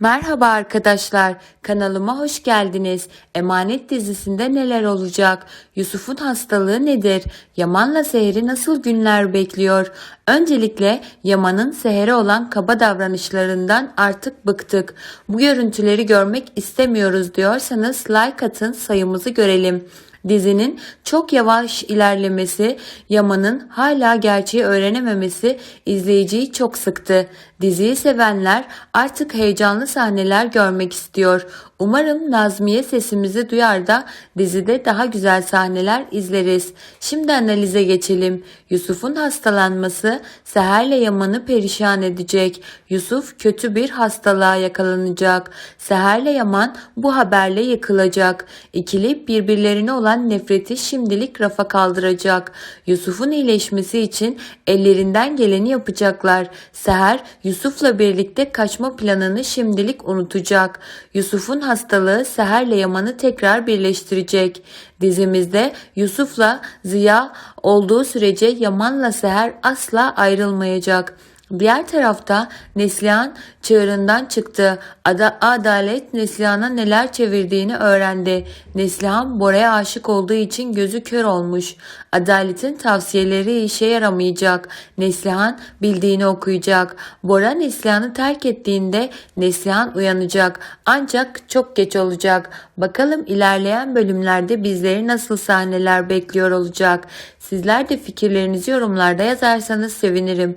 Merhaba arkadaşlar, kanalıma hoş geldiniz. Emanet dizisinde neler olacak? Yusuf'un hastalığı nedir? Yaman'la Seher'i nasıl günler bekliyor? Öncelikle Yaman'ın Seher'e olan kaba davranışlarından artık bıktık. Bu görüntüleri görmek istemiyoruz diyorsanız like atın sayımızı görelim. Dizinin çok yavaş ilerlemesi, Yaman'ın hala gerçeği öğrenememesi izleyiciyi çok sıktı. Diziyi sevenler artık heyecanlı sahneler görmek istiyor. Umarım Nazmiye sesimizi duyar da dizide daha güzel sahneler izleriz. Şimdi analize geçelim. Yusuf'un hastalanması Seher'le Yaman'ı perişan edecek. Yusuf kötü bir hastalığa yakalanacak. Seher'le Yaman bu haberle yıkılacak. İkili birbirlerine olan nefreti şimdilik rafa kaldıracak. Yusuf'un iyileşmesi için ellerinden geleni yapacaklar. Seher Yusuf'la birlikte kaçma planını şimdilik unutacak. Yusuf'un hastalığı Seher'le Yaman'ı tekrar birleştirecek. Dizimizde Yusuf'la Ziya olduğu sürece Yaman'la Seher asla ayrılmayacak. Diğer tarafta Neslihan çığırından çıktı. Ada Adalet Neslihan'a neler çevirdiğini öğrendi. Neslihan Bora'ya aşık olduğu için gözü kör olmuş. Adalet'in tavsiyeleri işe yaramayacak. Neslihan bildiğini okuyacak. Bora Neslihan'ı terk ettiğinde Neslihan uyanacak. Ancak çok geç olacak. Bakalım ilerleyen bölümlerde bizleri nasıl sahneler bekliyor olacak. Sizler de fikirlerinizi yorumlarda yazarsanız sevinirim.